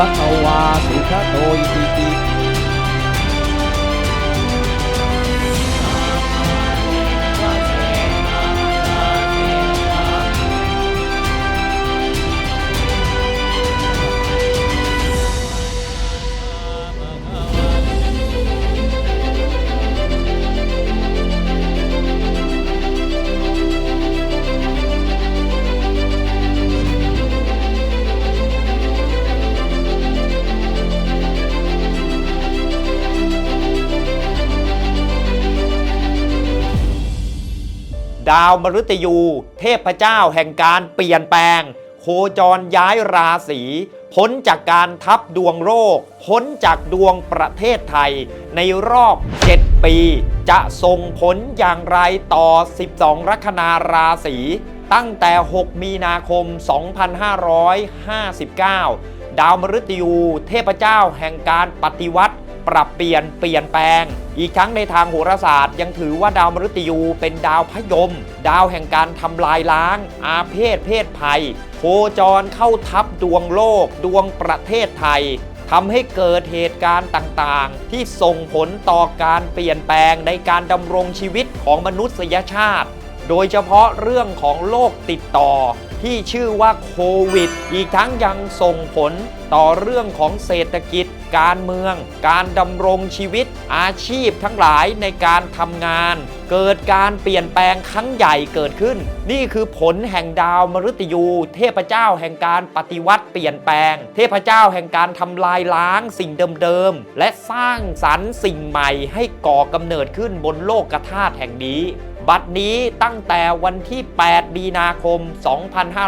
ภะคะวาสุขโดาวมฤตยู เทพเจ้าแห่งการเปลี่ยนแปลง โคจรย้ายราศีพ้นจากการทับดวงโรคพ้นจากดวงประเทศไทย ในรอบ 7 ปี จะส่งผลอย่างไรต่อ 12 ลัคนาราศีตั้งแต่ 6 มีนาคม 2559 ดาวมฤตยู เทพเจ้าแห่งการปฏิวัติ ปรับเปลี่ยนเปลี่ยนแปลง อีกทั้งในทางโหราศาสตร์ ยังถือว่าดาวมฤตยูเป็นดาวพยม ดาวแห่งการทำลายล้าง อาเพศเพศภัย โคจรเข้าทับดวงโลก ดวงประเทศไทยทำให้เกิดเหตุการณ์ต่างๆ ที่ส่งผลต่อการเปลี่ยนแปลงในการดำรงชีวิตของมนุษยชาติ โดยเฉพาะเรื่องของโรคติดต่อ ที่ชื่อว่าโควิด อีกทั้งยังส่งผลต่อเรื่องของเศรษฐกิจ การเมือง การดำรงชีวิต อาชีพทั้งหลายในการทำงาน เกิดการเปลี่ยนแปลงครั้งใหญ่เกิดขึ้น นี่คือผลแห่งดาวมฤตยู เทพเจ้าแห่งการปฏิวัติเปลี่ยนแปลง เทพเจ้าแห่งการทำลายล้างสิ่งเดิมๆและสร้างสรรค์สิ่งใหม่ให้ก่อกำเนิดขึ้นบนโลกกธาตุแห่งนี้บัดนี้ตั้งแต่วันที่ 8 มีนาคม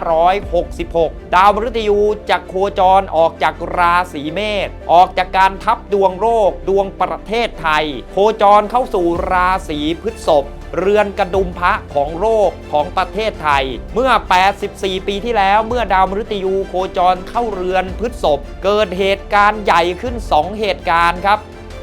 2566 ดาวมฤตยูจะโคจรออกจากราศีเมษออกจากการทับดวงโรคดวงประเทศไทย โคจรเข้าสู่ราศีพฤษภเรือนกระดุมพระของโลกของประเทศไทย เมื่อ 84 ปีที่แล้วเมื่อดาวมฤตยูโคจรเข้าเรือนพฤษภเกิดเหตุการณ์ใหญ่ขึ้น 2 เหตุการณ์ครับ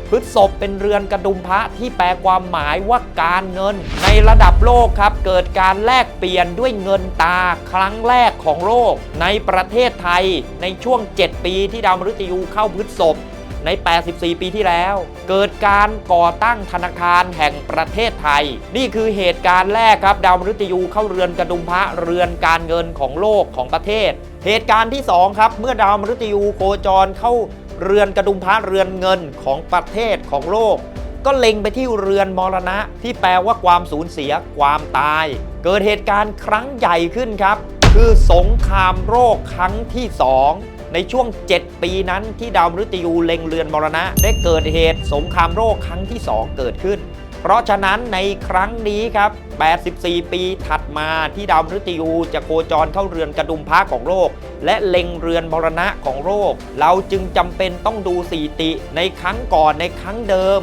พฤษภเป็นเรือนกระดุมพระที่แปลความหมายว่าการเงิน ในระดับโลกครับ เกิดการแลกเปลี่ยนด้วยเงินตาครั้งแรกของโลก ในประเทศไทยในช่วง 7 ปีที่ดาวมฤตยูเข้าพฤษภใน 84 ปีที่แล้ว เกิดการก่อตั้งธนาคารแห่งประเทศไทย นี่คือเหตุการณ์แรกครับ ดาวมฤตยูเข้าเรือนกระดุมพระเรือนการเงินของโลกของประเทศ เหตุการณ์ที่ 2 ครับ เมื่อดาวมฤตยูโคจรเข้า เรือนกระดุมพระเรือนเงินของประเทศของโลก ก็เล็งไปที่เรือนมรณะ ที่แปลว่าความสูญเสียความตาย เกิดเหตุการณ์ครั้งใหญ่ขึ้นครับ คือสงครามโรคครั้งที่ 2ในช่วง 7 ปีนั้นที่ดาวมฤตยูเล็งเรือนมรณะ ได้เกิดเหตุสงครามโรคครั้งที่ 2 เกิดขึ้น เพราะฉะนั้นในครั้งนี้ครับ 84 ปีถัดมาที่ดาวมฤตยูจะโคจรเข้าเรือนกระดุมพระของโลก และเล็งเรือนมรณะของโลก เราจึงจำเป็นต้องดูสถิติ ในครั้งก่อนในครั้งเดิม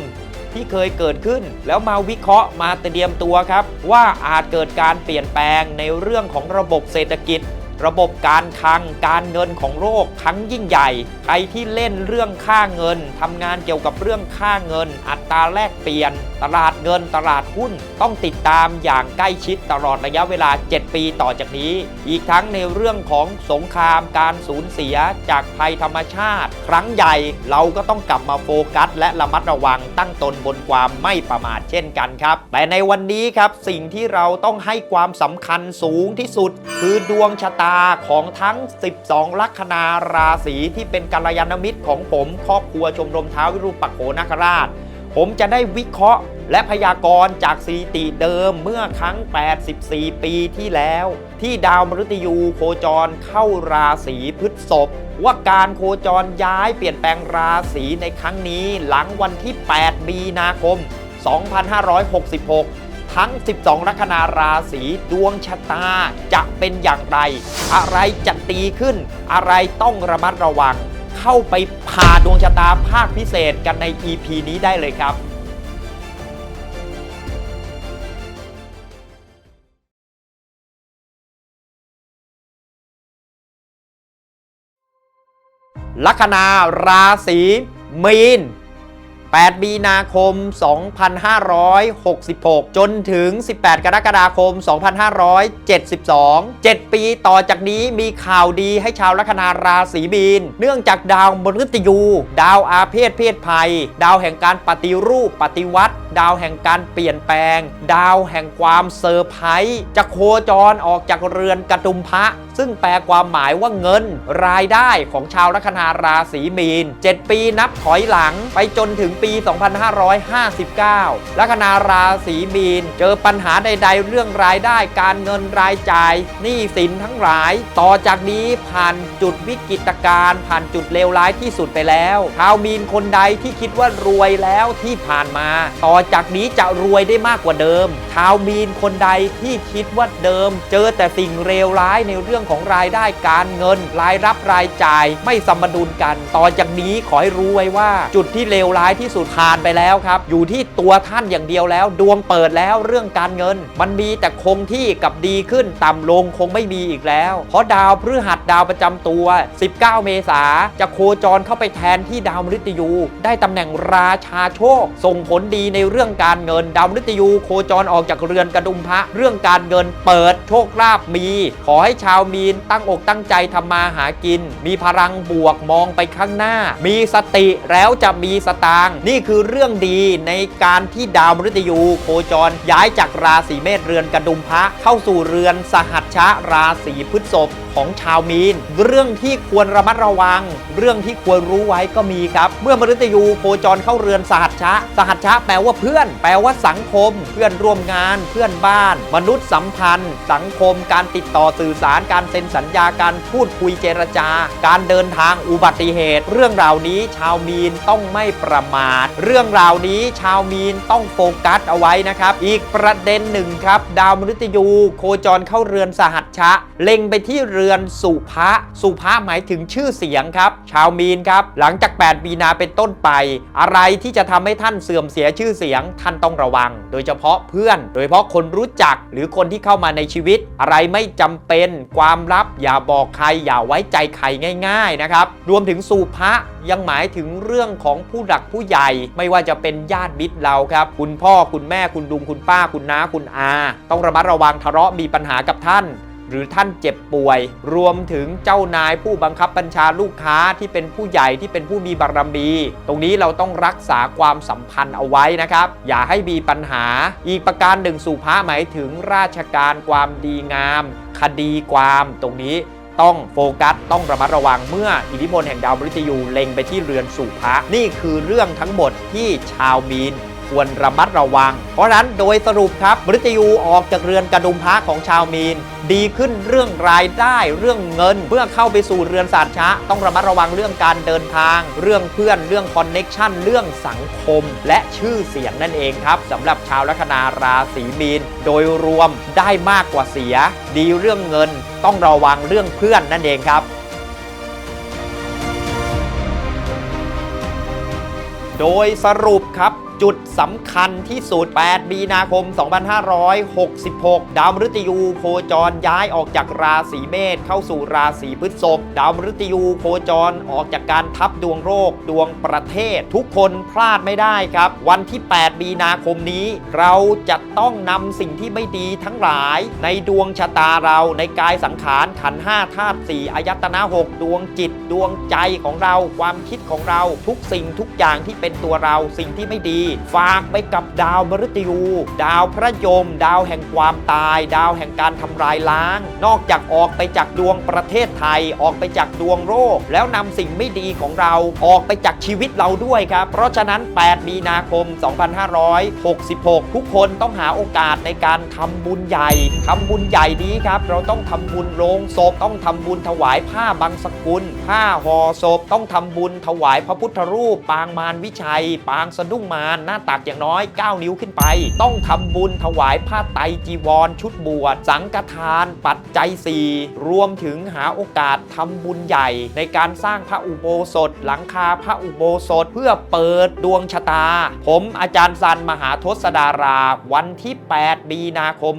ที่เคยเกิดขึ้น แล้วมาวิเคราะห์มาเตรียมตัวครับ ว่าอาจเกิดการเปลี่ยนแปลงในเรื่องของระบบเศรษฐกิจ ระบบการคลังการเงินของโลกครั้งยิ่งใหญ่ ใครที่เล่นเรื่องค่าเงินทำงานเกี่ยวกับเรื่องค่าเงิน อัตราแลกเปลี่ยน ตลาดเงินตลาดหุ้น ต้องติดตามอย่างใกล้ชิดตลอดระยะเวลา 7 ปีต่อจากนี้ อีกทั้งในเรื่องของสงครามการสูญเสียจากภัยธรรมชาติ ครั้งใหญ่เราก็ต้องกลับมาโฟกัส และระมัดระวังตั้งตนบนความไม่ประมาทเช่นกันครับ แต่ในวันนี้ครับสิ่งที่เราต้องให้ความสำคัญสูงที่สุด คือดวงชะตาของทั้ง 12 ลัคนาราศีที่เป็นกัลยาณมิตรของผมครอบครัวชมรมเท้าววิรูปักโขนาคราช ผมจะได้วิเคราะห์ และพยากรณ์จากสถิติเดิมเมื่อครั้ง 84 ปีที่แล้ว ที่ดาวมฤตยูโคจรเข้าราศีพฤษภว่าการโคจรย้ายเปลี่ยนแปลงราศีในครั้งนี้หลังวันที่ 8 มีนาคม 2566 ทั้ง 12 ลัคนาราศีดวงชะตาจะเป็นอย่างไร อะไรจะตีขึ้น อะไรต้องระมัดระวัง เข้าไปผ่าดวงชะตาภาคพิเศษกันใน EP นี้ได้เลยครับลัคนาราศีมีน 8 มีนาคม 2566 จนถึง 18 กรกฎาคม 2572 7 ปีต่อจากนี้มีข่าวดีให้ชาวลัคนาราศีมีน เนื่องจากดาวมฤตยู ดาวอาเพศเพศภัย ดาวแห่งการปฏิรูปปฏิวัติ ดาวแห่งการเปลี่ยนแปลง ดาวแห่งความเซอร์ไพรส์จะโคจรออกจากเรือนกระดุมพระ ซึ่งแปลความหมายว่าเงิน รายได้ของชาวลัคนาราศีมีน 7 ปีนับถอยหลังไปจนถึงปี 2559 ลัคนาราศีมีน เจอปัญหาใด ๆ เรื่องรายได้การเงินรายจ่ายหนี้สินทั้งหลาย ต่อจากนี้ผ่านจุดวิกฤตการณ์ผ่านจุดเลวร้ายที่สุดไปแล้วชาวมีนคนใดที่คิดว่ารวยแล้วที่ผ่านมา ต่อจากนี้จะรวยได้มากกว่าเดิม ชาวมีนคนใดที่คิดว่าเดิม เจอแต่สิ่งเลวร้ายในเรื่องของรายได้การเงิน รายรับรายจ่ายไม่สมดุลกันต่อจากนี้ขอให้รู้ไว้ว่า จุดที่เลวร้ายที่สุดผ่านไปแล้วครับ อยู่ที่ตัวท่านอย่างเดียวแล้ว ดวงเปิดแล้วเรื่องการเงิน มันมีแต่คงที่กับดีขึ้นต่ำลงคงไม่มีอีกแล้ว เพราะดาวพฤหัสดาวประจำตัว 19 เมษาจะโคจรเข้าไปแทนที่ดาวมฤตยู ได้ตำแหน่งราชาโชค ส่งผลดีในเรื่องรื่องการเงินดาวมฤตยูโคจรออกจากเรือนกระดุมพระ เรื่องการเงินเปิดโชคลาภมี ขอให้ชาวมีนตั้งอกตั้งใจทำมาหากิน มีพลังบวกมองไปข้างหน้า มีสติแล้วจะมีสตางค์นี่คือเรื่องดีในการที่ดาวมฤตยูโคจรย้ายจากราศีเมษเรือนกระดุมพระเข้าสู่เรือนสหัชชะราศีพฤษภ ของชาวมีน เรื่องที่ควรระมัดระวัง เรื่องที่ควรรู้ไว้ก็มีครับ เมื่อมฤตยูโคจรเข้าเรือนสหัชชะ สหัชชะแปลว่าเพื่อน แปลว่าสังคม เพื่อนร่วมงาน เพื่อนบ้าน มนุษย์สัมพันธ์ สังคม การติดต่อสื่อสาร การเซ็นสัญญา การพูดคุยเจรจา การเดินทางอุบัติเหตุ เรื่องราวนี้ชาวมีนต้องไม่ประมาท เรื่องราวนี้ชาวมีนต้องโฟกัสเอาไว้นะครับ อีกประเด็นหนึ่งครับ ดาวมฤตยู โคจรเข้าเรือนสหัชชะ เล็งไปที่เรือือนสุภะสุภะหมายถึงชื่อเสียงครับ ชาวมีนครับ หลังจาก 8 มีนาเป็นต้นไป อะไรที่จะทำให้ท่านเสื่อมเสียชื่อเสียง ท่านต้องระวัง โดยเฉพาะเพื่อน โดยเฉพาะคนรู้จักหรือคนที่เข้ามาในชีวิต อะไรไม่จำเป็นความลับอย่าบอกใครอย่าไว้ใจใครง่ายๆนะครับรวมถึงสุภะยังหมายถึงเรื่องของผู้หลักผู้ใหญ่ ไม่ว่าจะเป็นญาติมิตรเราครับ คุณพ่อคุณแม่คุณลุงคุณป้าคุณน้าคุณอา ต้องระมัดระวังทะเลาะมีปัญหากับท่าน หรือท่านเจ็บป่วย รวมถึงเจ้านายผู้บังคับบัญชาลูกค้าที่เป็นผู้ใหญ่ที่เป็นผู้มีบารมี ตรงนี้เราต้องรักษาความสัมพันธ์เอาไว้นะครับ อย่าให้มีปัญหา อีกประการหนึ่งสุภาหมายถึงราชการความดีงาม คดีความตรงนี้ต้องโฟกัสต้องระมัดระวังเมื่ออิทธิพลแห่งดาวมฤตยูเล็งไปที่เรือนสู่พระนี่คือเรื่องทั้งหมดที่ชาวมีน ควรระมัดระวัง เพราะนั้นโดยสรุปครับมฤตยูออกจากเรือนกระดุมพระของชาวมีน ดีขึ้นเรื่องรายได้เรื่องเงิน เมื่อเข้าไปสู่เรือนสาชะ ต้องระมัดระวังเรื่องการเดินทาง เรื่องเพื่อนเรื่องคอนเน็ชันเรื่องสังคม และชื่อเสียงนั่นเองครับสำหรับชาวลัคนาราศีมีน โดยรวมได้มากกว่าเสีย ดีเรื่องเงิน ต้องระวังเรื่องเพื่อนนั่นเองครับโดยสรุปครับ จุดสำคัญที่สุด 8 มีนาคม 2566 ดาวมฤตยูโคจรย้ายออกจากราศีเมษเข้าสู่ราศีพฤษภ ดาวมฤตยูโคจรออกจากการทับดวงโรคดวงประเทศ ทุกคนพลาดไม่ได้ครับ วันที่ 8 มีนาคมนี้ เราจะต้องนำสิ่งที่ไม่ดีทั้งหลาย ในดวงชะตาเราในกายสังขารขันห้าธาตุสี่อายตนะหกดวงจิตดวงใจของเราความคิดของเราทุกสิ่งทุกอย่างที่เป็นตัวเราสิ่งที่ไม่ดีฝากไปกับดาวมฤตยู ดาวพระยม ดาวแห่งความตาย ดาวแห่งการทำลายล้าง นอกจากออกไปจากดวงประเทศไทย ออกไปจากดวงโรค แล้วนำสิ่งไม่ดีของเราออกไปจากชีวิตเราด้วยครับ เพราะฉะนั้น 8 มีนาคม 2566 ทุกคนต้องหาโอกาสในการทำบุญใหญ่ทำบุญใหญ่นี้ครับ เราต้องทำบุญโรงศพต้องทำบุญถวายผ้าบางสกุล ผ้าห่อศพต้องทำบุญถวายพระพุทธรูป ปางมารวิชัย ปางสะดุ้งมารณหน้าตักอย่างน้อย 9 นิ้วขึ้นไป ต้องทำบุญถวายผ้าไตรจีวร ชุดบวช สังฆทาน ปัจจัยสี่รวมถึงหาโอกาสทำบุญใหญ่ ในการสร้างพระอุโบสถ หลังคาพระอุโบสถเพื่อเปิดดวงชะตา ผมอาจารย์ซันมหาทศดารา วันที่ 8 มีนาคม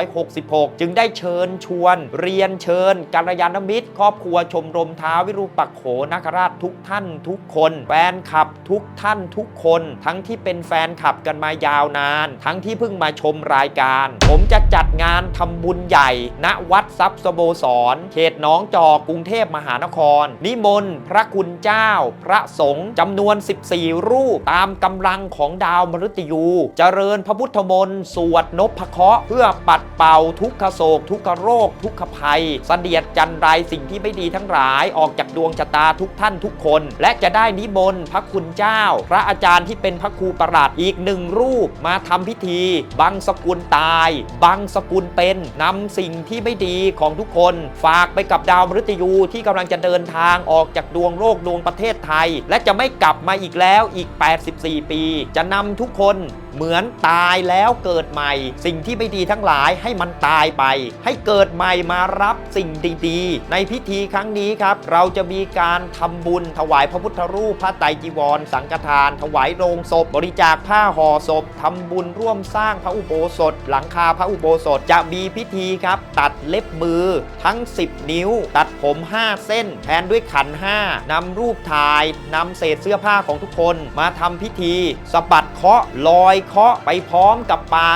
2566 จึงได้เชิญชวน เรียนเชิญกัลยาณมิตร ครอบครัวชมรมท้าววิรูปักโขนาคราชทุกท่านทุกคน แฟนคลับทุกท่านทุกคนทั้งที่เป็นแฟนคลับกันมายาวนาน ทั้งที่เพิ่งมาชมรายการ ผมจะจัดงานทำบุญใหญ่ ณวัดทรัพย์สโบสรเขตหน้องจอกกรุงเทพมหานคร นิมนต์พระคุณเจ้า พระสงฆ์จำนวน 14 รูปตามกำลังของดาวมฤตยู เจริญพระพุทธมนต์สวดนพเคราะห์เพื่อปัดเป่าทุกขโศก ทุกขโรค ทุกขภัย เสดียดจันไรสิ่งที่ไม่ดีทั้งหลายออกจากดวงชะตาทุกท่านทุกคน และจะได้นิมนต์พระคุณเจ้า พระอาจารย์ที่เป็นพระครูประหลัดอีกหนึ่งรูปมาทำพิธี บังสกุลตาย บังสกุลเป็นนำสิ่งที่ไม่ดีของทุกคน ฝากไปกับดาวมฤตยูที่กำลังจะเดินทางออกจากดวงโลกดวงประเทศไทย และจะไม่กลับมาอีกแล้วอีก 84 ปี จะนำทุกคนเหมือนตายแล้วเกิดใหม่ สิ่งที่ไม่ดีทั้งหลายให้มันตายไป ให้เกิดใหม่มารับสิ่งดีๆ ในพิธีครั้งนี้ครับ เราจะมีการทำบุญถวายพระพุทธรูปพระไตรจีวร สังฆทาน ถวายโรงศพ บริจาคผ้าห่อศพทำบุญร่วมสร้างพระอุโบสถ หลังคาพระอุโบสถจะมีพิธีครับ ตัดเล็บมือทั้ง 10 นิ้ว ตัดผม 5 เส้นแทนด้วยขันห้านำรูปถ่ายนำเศษเสื้อผ้าของทุกคนมาทำพิธีสะบัดเคาะลอยเคาะไปพร้อมกับปลา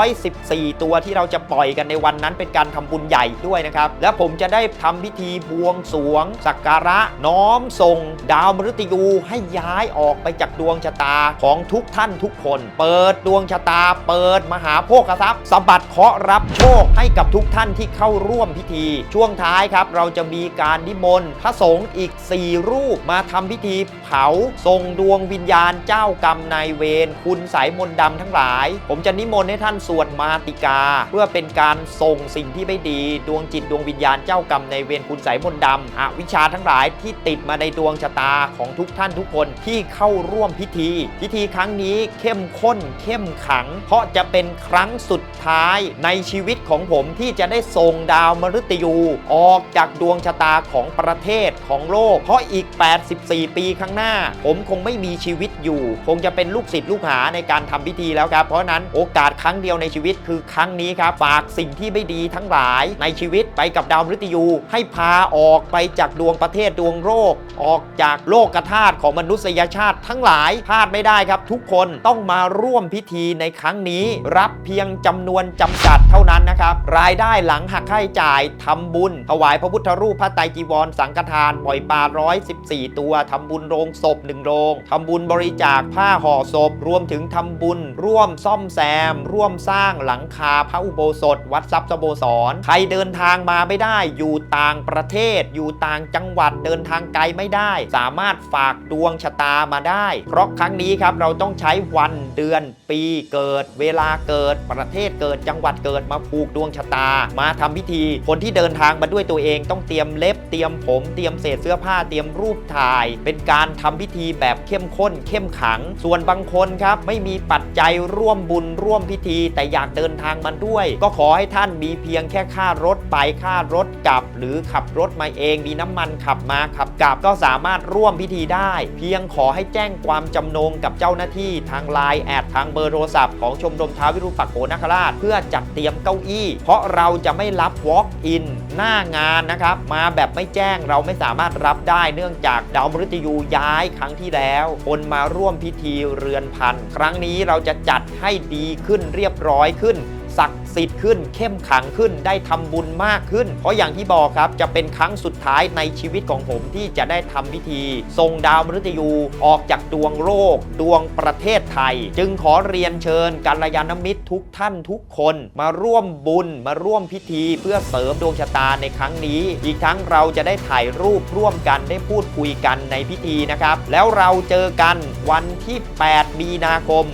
114 ตัวที่เราจะปล่อยกันในวันนั้นเป็นการทำบุญใหญ่ด้วยนะครับ และผมจะได้ทำพิธีบวงสวง สักการะน้อมส่ง ดาวมฤตยูให้ย้ายออกไปจากดวงชะตาของทุกท่านทุกคน เปิดดวงชะตา เปิดมหาโภคทรัพย์สบัดเคราะห์รับโชคให้กับทุกท่านที่เข้าร่วมพิธี ช่วงท้ายครับ เราจะมีการนิมนต์พระสงฆ์อีก 4 รูปมาทำพิธีเผาส่งดวงวิญญาณเจ้ากรรมนายเวรคุณสายมนต์ดำทั้งหลาย ผมจะนิมนต์ให้ท่านสวดมาติกา เพื่อเป็นการส่งสิ่งที่ไม่ดี ดวงจิตดวงวิญญาณเจ้ากรรมนายเวรคุณสายมนต์ดำอวิชชาทั้งหลายที่ติดมาในดวงชะตาของทุกท่านทุกคนที่เข้าร่วมพิธีพิธีครั้งนี้เข้มข้นเข้มขัง เพราะจะเป็นครั้งสุดท้ายในชีวิตของผมที่จะได้ส่งดาวมฤตยู ออกจากดวงชะตาของประเทศของโลก เพราะอีก 84 ปีข้างหน้า ผมคงไม่มีชีวิตอยู่ คงจะเป็นลูกศิษย์ลูกหาในการทำพิธีแล้วครับ เพราะนั้นโอกาสครั้งเดียวในชีวิตคือครั้งนี้ครับฝากสิ่งที่ไม่ดีทั้งหลายในชีวิตไปกับดาวมฤตยู ให้พาออกไปจากดวงประเทศดวงโลกออกจากโลกธาตุของมนุษยชาติทั้งหลายพลาดไม่ได้ครับ ทุกคนต้องมาร่วมพิธีในครั้งนี้ รับเพียงจำนวนจำกัดเท่านั้นนะครับ รายได้หลังหักค่าใช้จ่ายทำบุญ ถวายพระพุทธรูปพระไตรจีวร สังฆทานปล่อยปลา114 ตัวทำบุญโรงศพหนึ่งโรงทำบุญบริจาคผ้าห่อศพ รวมถึงทำบุญ ร่วมซ่อมแซม ร่วมสร้างหลังคาพระอุโบสถ วัดทรัพย์สโบสรใครเดินทางมาไม่ได้ อยู่ต่างประเทศ อยู่ต่างจังหวัดเดินทางไกลไม่ได้ สามารถฝากดวงชะตามาได้ เพราะครั้งงนี้ครับเราต้องใช้วันเดือน ปีเกิด เวลาเกิด ประเทศเกิดจังหวัดเกิดมาผูกดวงชะตา มาทำพิธี คนที่เดินทางมาด้วยตัวเองต้องเตรียมเล็บเตรียมผมเตรียมเศษเสื้อผ้าเตรียมรูปถ่าย เป็นการทำพิธีแบบเข้มข้น เข้มขัง ส่วนบางคนครับไม่มีปัจจัยร่วมบุญร่วมพิธี แต่อยากเดินทางมาด้วย ก็ขอให้ท่านมีเพียงแค่ค่ารถไปค่ารถกลับ หรือขับรถมาเองมีน้ำมันขับมาขับกลับก็สามารถร่วมพิธีได้ เพียงขอให้แจ้งความจำนงกับเจ้าหน้าที่ทางไลน์แอดทางเบอร์โทรศัพท์ของชมรมท้าววิรูปักโขนคราช เพื่อจัดเตรียมเก้าอี้ เพราะเราจะไม่รับ Walk in หน้างานนะครับ มาแบบไม่แจ้งเราไม่สามารถรับได้เนื่องจากดาวมฤตยูย้ายครั้งที่แล้ว คนมาร่วมพิธีเรือนพัน ครั้งนี้เราจะจัดให้ดีขึ้นเรียบร้อยขึ้น ศักดิ์สิทธิ์ขึ้น เข้มขังขึ้นได้ทำบุญมากขึ้น เพราะอย่างที่บอกครับจะเป็นครั้งสุดท้ายในชีวิตของผมที่จะได้ทำพิธี ทรงดาวมฤตยูออกจากดวงโลกดวงประเทศไทย จึงขอเรียนเชิญกัลยาณมิตรทุกท่านทุกคนมาร่วมบุญมาร่วมพิธีเพื่อเสริมดวงชะตาในครั้งนี้ อีกทั้งเราจะได้ถ่ายรูปร่วมกันได้พูดคุยกันในพิธีนะครับ แล้วเราเจอกันวันที่ 8 มีนาคม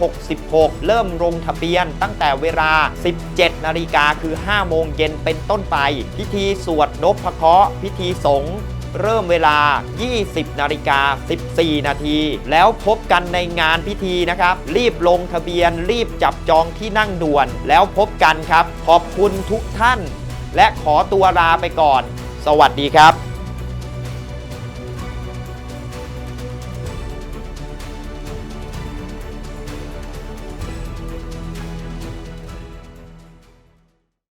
2566 เริ่มลงทะเบียนตั้งแต่เวลา 17 นาฬิกาคือ 5 โมงเย็นเป็นต้นไป พิธีสวดนพเคราะห์พิธีสงฆ์เริ่มเวลา 20 นาฬิกา 14 นาที แล้วพบกันในงานพิธีนะครับ รีบลงทะเบียน รีบจับจองที่นั่งด่วน แล้วพบกันครับ ขอบคุณทุกท่าน และขอตัวลาไปก่อน สวัสดีครับ